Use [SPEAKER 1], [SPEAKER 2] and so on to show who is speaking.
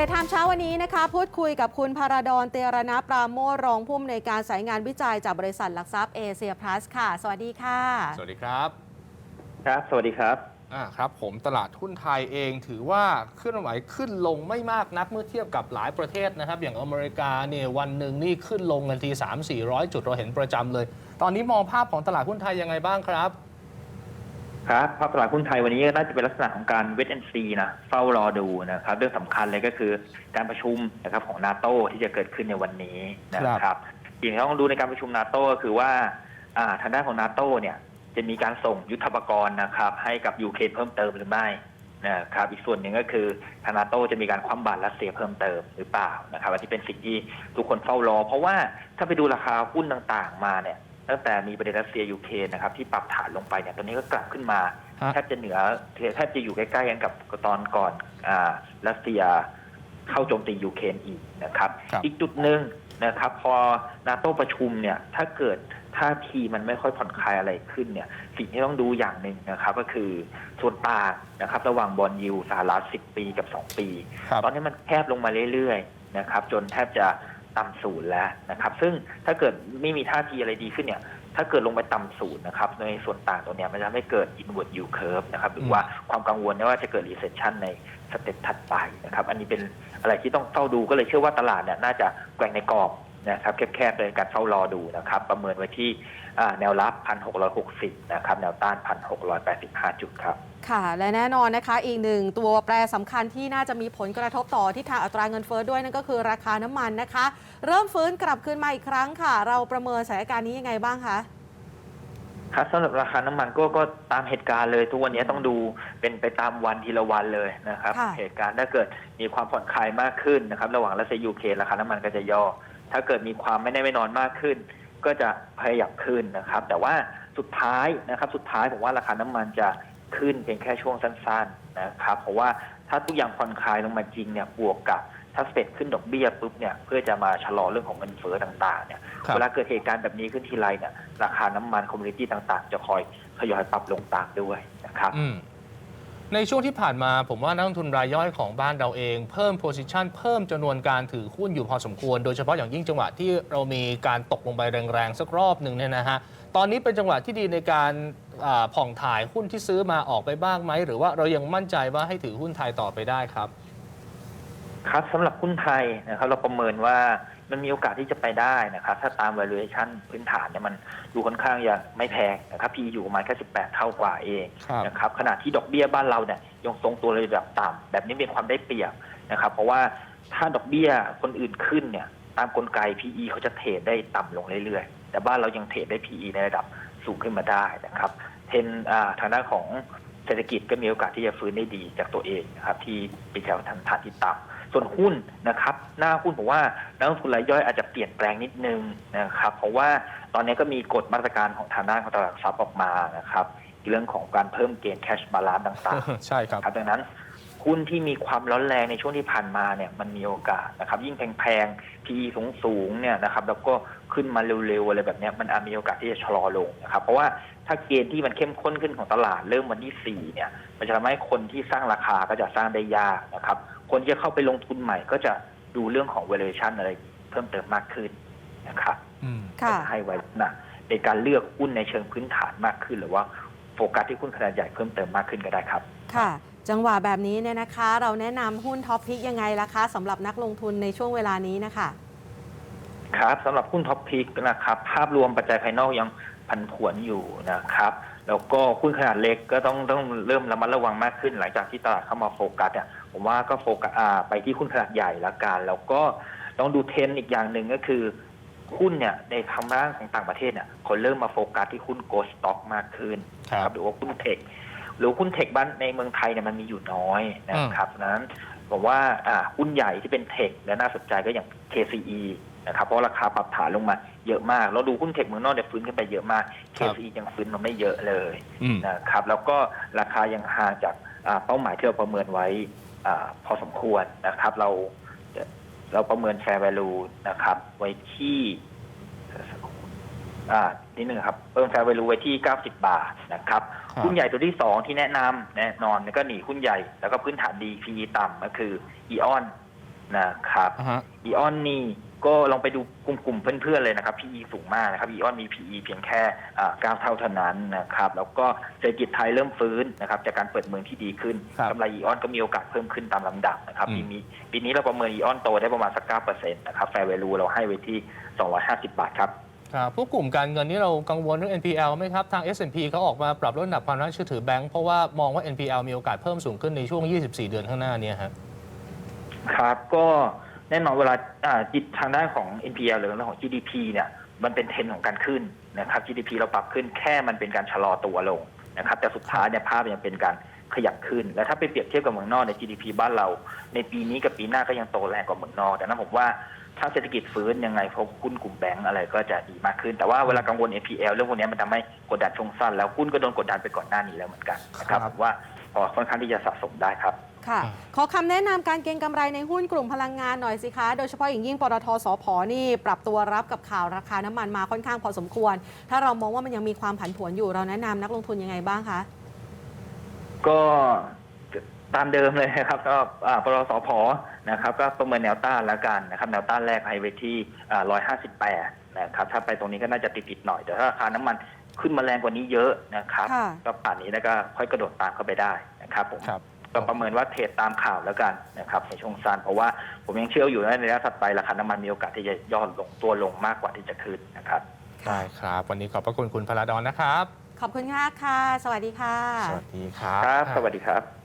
[SPEAKER 1] รทามเช้าวันนี้นะคะ พูดคุยกับคุณพาราดอนเตรณปราโมชรองผู้อำนวยการสายงานวิจัยจากบริษัทหลักทรัพย์เอเชียพลัสค่ะ สวัสดีค่ะ
[SPEAKER 2] สวัสดีครับ
[SPEAKER 3] ครับ สวัสดีครับ
[SPEAKER 2] อ่าครับผมตลาดหุ้นไทยเองถือว่าเคลื่อนไหวขึ้นลงไม่มากนักเมื่อเทียบกับหลายประเทศนะครับ อย่างอเมริกาเนี่ยวันหนึ่งนี่ขึ้นลงกันที3 4 0 0 จุดเราเห็นประจำเลย ตอนนี้มองภาพของตลาดหุ้นไทยยังไงบ้างครับ
[SPEAKER 3] ครับภาพตลาดหุ้นไทยวันนี้น่าจะเป็นลักษณะของการเวทแอนซีนะเฝ้ารอดูนะครับ เรื่องสำคัญเลยก็คือการประชุมนะครับของนาโตที่จะเกิดขึ้นในวันนี้นะครับสิ่งที่ต้องดูในการประชุมนาโตก็คือว่าอ่าทางด้านของนาโตเนี่ยจะมีการส่งยุทธปกรณ์นะครับ ให้กับยูเครนเพิ่มเติมหรือไม่นะครับอีกส่วนหนึ่งก็คือทางนาโตจะมีการคว่ำบาตรรัสเซียเพิ่มเติมหรือเปล่านะครับอันนี้เป็นสิ่งที่ทุกคนเฝ้ารอ เพราะว่าถ้าไปดูราคาหุ้นต่างๆมาเนี่ย ตั้งแต่มีประเด็นรัสเซียยูเครนนะครับที่ปรับฐานลงไปเนี่ยตอนนี้ก็กลับขึ้นมา
[SPEAKER 2] ฮะ
[SPEAKER 3] แทบจะเหนือแทบจะอยู่ใกล้ๆกันกับตอนก่อนอ่ารัสเซียเข้าโจมตียูเครนอีกนะครับ
[SPEAKER 2] ครับ
[SPEAKER 3] อีกจุดหนึ่งนะครับพอนาโตประชุมเนี่ยถ้าเกิดท่าทีมันไม่ค่อยผ่อนคลายอะไรขึ้นเนี่ยสิ่งที่ต้องดูอย่างหนึ่งนะครับก็คือส่วนต่างนะครับระหว่างบอลยูสหรัฐ10 ปีกับ 2 ปี
[SPEAKER 2] ครับ
[SPEAKER 3] ตอนนี้มันแคบลงมาเรื่อยๆนะครับจนแทบจะ ต่ำศูนย์แล้วนะครับ ซึ่งถ้าเกิดไม่มีท่าทีอะไรดีขึ้นเนี่ย ถ้าเกิดลงไปต่ำศูนย์นะครับ ในส่วนต่างตัวเนี้ยมันจะทำให้เกิด inward yield curve นะครับหรือว่าความกังวลว่าจะเกิด recession ในสเต็ปถัดไปนะครับ อันนี้เป็นอะไรที่ต้องเฝ้าดูก็เลยเชื่อว่าตลาดเนี่ยน่าจะแกว่งในกรอบ นะครับแคบๆเลยการเฝ้ารอดูนะครับ ประเมินไว้ที่อ่าแนวรับ 1,660 นะครับ แนวต้าน 1,685 จุดครับ
[SPEAKER 1] ค่ะ และแน่นอนนะคะอีกหนึ่งตัวแปรสำคัญที่น่าจะมีผลกระทบต่อที่ทางอัตราเงินเฟ้อด้วยนั่นก็คือราคาน้ำมันนะคะ เริ่มฟื้นกลับคืนมาอีกครั้งค่ะ เราประเมินสถานการณ์นี้ยังไงบ้างคะ
[SPEAKER 3] ครับสำหรับราคาน้ำมันก็ก็ตามเหตุการณ์เลยทุกวันนี้ต้องดูเป็นไปตามวันทีละวันเลยนะครับ
[SPEAKER 1] ค่ะ
[SPEAKER 3] เหตุการณ์ถ้าเกิดมีความผ่อนคลายมากขึ้นนะครับ ระหว่างรัสเซียยูเครนราคาน้ำมันก็จะย่อ ถ้าเกิดมีความไม่แน่ไม่นอนมากขึ้น ก็จะพยายามขึ้นนะครับ แต่ว่าสุดท้ายนะครับ สุดท้ายผมว่าราคาน้ำมันจะขึ้นเพียงแค่ช่วงสั้น ๆนะครับ เพราะว่าถ้าทุกอย่างผ่อนคลายลงมาจริงเนี่ยบวกกับถ้าเฟดขึ้นดอกเบี้ยปุ๊บเนี่ยเพื่อจะมาชะลอเรื่องของเงินเฟ้อต่างๆเนี่ย
[SPEAKER 2] ครับ
[SPEAKER 3] เวลาเกิดเหตุการณ์แบบนี้ขึ้นทีไรเนี่ยราคาน้ำมันคอมมูนิตี้ต่าง ๆ จะคอยทยอยปรับลงตามด้วยนะครับ
[SPEAKER 2] อืม ในช่วงที่ผ่านมาผมว่านักลงทุนรายย่อยของบ้านเราเอง เพิ่มโพซิชันเพิ่มจำนวนการถือหุ้นอยู่พอสมควร โดยเฉพาะอย่างยิ่งจังหวะที่เรามีการตกลงไปแรงๆ สักรอบหนึ่งเนี่ยนะฮะตอนนี้เป็นจังหวะที่ดีในการผ่องถ่ายหุ้นที่ซื้อมาออกไปบ้างไหม หรือว่าเรายังมั่นใจว่าให้ถือหุ้นไทยต่อไปได้ครับ
[SPEAKER 3] ครับสำหรับหุ้นไทยนะครับเราประเมินว่ามันมีโอกาสที่จะไปได้นะครับถ้าตาม valuation พื้นฐานเนี่ยมันดูค่อนข้างจะไม่แพงนะครับ P อยู่ประมาณแค่18 เท่ากว่าเอง
[SPEAKER 2] ครับ
[SPEAKER 3] นะครับขณะที่ดอกเบี้ยบ้านเราเนี่ยยังทรงตัวระดับต่ำแบบนี้เป็นความได้เปรียบนะครับเพราะว่าถ้าดอกเบี้ยคนอื่นขึ้นเนี่ยตามกลไก PE เขาจะเทรดได้ต่ำลงเรื่อยๆ แต่บ้านเรายังเทรดได้ PE ในระดับสูงขึ้นมาได้นะครับเทรนด์อ่าทางด้านของเศรษฐกิจก็มีโอกาสที่จะฟื้นได้ดีจากตัวเองนะครับที่ไปแถวทางฐานที่ต่ำ ส่วนหุ้นนะครับ หน้าหุ้นผมว่านักลงทุนรายย่อยอาจจะเปลี่ยนแปลงนิดนึงนะครับ เพราะว่าตอนนี้ก็มีกฎมาตรการของทางด้านของตลาดหลักทรัพย์ออกมานะครับเรื่องของการเพิ่มเกณฑ์แคชบาลานต่างๆ
[SPEAKER 2] ใช่ครับ
[SPEAKER 3] ครับดังนั้นหุ้นที่มีความร้อนแรงในช่วงที่ผ่านมาเนี่ยมันมีโอกาสนะครับ ยิ่งแพงๆ PE สูงๆเนี่ยนะครับ แล้วก็ขึ้นมาเร็วๆอะไรแบบเนี้ยมันอาจมีโอกาสที่จะชะลอลงนะครับ เพราะว่าถ้าเกณฑ์ที่มันเข้มข้นขึ้นของตลาดเริ่มวันที่4เนี่ย มันจะทำให้คนที่สร้างราคาก็จะสร้างได้ยากนะครับ คนที่จะเข้าไปลงทุนใหม่ก็จะดูเรื่องของ valuation อะไรเพิ่มเติมมากขึ้นนะครับ
[SPEAKER 2] อืม
[SPEAKER 1] ค่ะ
[SPEAKER 3] ให้ไว้นะในการเลือกหุ้นในเชิงพื้นฐานมากขึ้น หรือว่าโฟกัสที่หุ้นขนาดใหญ่เพิ่มเติมมากขึ้นก็ได้ครับ
[SPEAKER 1] ค่ะ จังหวะแบบนี้เนี่ยนะคะ เราแนะนำหุ้นท็อปพิกยังไงล่ะคะสำหรับนักลงทุนในช่วงเวลานี้นะคะ
[SPEAKER 3] ครับสำหรับหุ้นท็อปพิกนะครับ ภาพรวมปัจจัยภายนอกยังผันผวนอยู่นะครับ แล้วก็หุ้นขนาดเล็กก็ต้องต้องเริ่มระมัดระวังมากขึ้น หลังจากที่ตลาดเข้ามาโฟกัสเนี่ยผมว่าก็โฟกัสอ่าไปที่หุ้นขนาดใหญ่ละกัน แล้วก็ต้องดูเทรนด์อีกอย่างหนึ่งก็คือหุ้นเนี่ยในทางด้านของต่างประเทศเนี่ยคนเริ่มมาโฟกัสที่หุ้นโกลด์สต็อกมากขึ้น
[SPEAKER 2] ครับ
[SPEAKER 3] หรือว่าหุ้นเทคหรือหุ้นเทคบ้านในเมืองไทยเนี่ยมันมีอยู่น้อยนะครับดังนั้นผมว่าอ่าหุ้นใหญ่ที่เป็นเทคและน่าสนใจก็อย่าง KCE นะครับเพราะราคาปรับฐานลงมาเยอะมาก เราดูหุ้นเทคเมืองนอกเนี่ยฟื้นขึ้นไปเยอะมาก
[SPEAKER 2] ครับ
[SPEAKER 3] KCE ยังฟื้นมาไม่เยอะเลย
[SPEAKER 2] อืม
[SPEAKER 3] นะครับแล้วก็ราคายังห่างจากอ่าเป้าหมายที่เราประเมินไว้อาพอสมควรนะครับเราเราประเมิน fair value นะครับไว้ที่อ่านิดนึงครับเพิ่ม fair value ไว้ที่ 90 บาทนะครับ
[SPEAKER 2] ครับ
[SPEAKER 3] หุ้นใหญ่ตัวที่สองที่แนะนำแน่นอนก็หนีหุ้นใหญ่ แล้วก็พื้นฐานดี PE ต่ำก็คือ e ออนนะครับ
[SPEAKER 2] อ่าฮะ
[SPEAKER 3] อีออนนี่ ก็ลองไปดูกลุ่มๆเพื่อนๆเลยนะครับ PE สูงมากนะครับอีออนมี PE เพียงแค่อ่า9เท่าเท่านั้นนะครับแล้วก็เศรษฐกิจไทยเริ่มฟื้นนะครับจากการเปิดเมืองที่ดีขึ้น
[SPEAKER 2] ครับ
[SPEAKER 3] กำไรอีออนก็มีโอกาสเพิ่มขึ้นตามลำดับนะครับ
[SPEAKER 2] อืม
[SPEAKER 3] ปีนี้ปีนี้เราประเมินอีออนโตได้ประมาณสัก9%นะครับแฟร์เวลูเราให้ไว้ที่250บาทครับ
[SPEAKER 2] ครับพวกกลุ่มการเงินนี่เรากังวลเรื่อง NPL ไหมครับ ทาง S&P เขาออกมาปรับลดระดับความน่าเชื่อถือแบงก์เพราะว่ามองว่า NPL มีโอกาสเพิ่มสูงขึ้นในช่วง 24 เดือนข้างหน้าเนี้ครับ
[SPEAKER 3] ครับก็ แน่นอนเวลาอ่าจิตทางด้านของ NPL หรือเรื่องของ GDP เนี่ยมันเป็นเทรนด์ของการขึ้นนะครับ GDP เราปรับขึ้นแค่มันเป็นการชะลอตัวลงนะครับ แต่สุดท้ายเนี่ยภาพยังเป็นการขยับขึ้น และถ้าไปเปรียบเทียบกับเมืองนอกใน GDP บ้านเรา ในปีนี้กับปีหน้าก็ยังโตแรงกว่าเมืองนอก แต่นั้นผมว่าถ้าเศรษฐกิจฟื้นยังไงพวกหุ้นกลุ่มแบงก์อะไรก็จะดีมากขึ้น แต่ว่าเวลากังวล NPL เรื่องพวกนี้มันทำให้กดดันช่วงสั้นแล้วหุ้นก็โดนกดดันไปก่อนหน้านี้แล้วเหมือนกันนะครับ
[SPEAKER 2] ครับ
[SPEAKER 3] ผมว่าพอค่อนข้างที่จะสะสมได้ครับ
[SPEAKER 1] ค่ะ
[SPEAKER 2] อ่า
[SPEAKER 1] ขอคำแนะนำการเก็งกำไรในหุ้นกลุ่มพลังงานหน่อยสิคะ โดยเฉพาะอย่างยิ่งปตทสพนี่ปรับตัวรับกับข่าวราคาน้ำมันมาค่อนข้างพอสมควร ถ้าเรามองว่ามันยังมีความผันผวนอยู่เราแนะนำนักลงทุนยังไงบ้างคะ
[SPEAKER 3] ก็ตามเดิมเลยนะครับก็อ่าปรสพนะครับก็ประเมินแนวต้านแล้วกันนะครับแนวต้านแรกให้ไว้ที่ร้อยห้าสิบแปดนะครับถ้าไปตรงนี้ก็น่าจะติดๆหน่อยแต่ถ้าราคาน้ำมันขึ้นมาแรงกว่านี้เยอะนะครับ
[SPEAKER 1] ค่ะ
[SPEAKER 3] ก็ป่านนี้แล้วก็ค่อยกระโดดตามเข้าไปได้นะครับผม
[SPEAKER 2] ครับ
[SPEAKER 3] ก็ประเมินว่าเทรดตามข่าวแล้วกันนะครับในช่วงสั้นเพราะว่าผมยังเชื่ออยู่ว่าในระยะถัดไปราคาน้ำมันมีโอกาสที่จะย่อลงตัวลงมากกว่าที่จะขึ้นนะครับ
[SPEAKER 2] ได้ครับ วันนี้ขอบพระคุณคุณพลาดอนนะครับ
[SPEAKER 1] ขอบคุณค่ะค่ะ สวัสดีค่ะ
[SPEAKER 2] สวัสดีครับ
[SPEAKER 3] ครับ สวัสดีครับ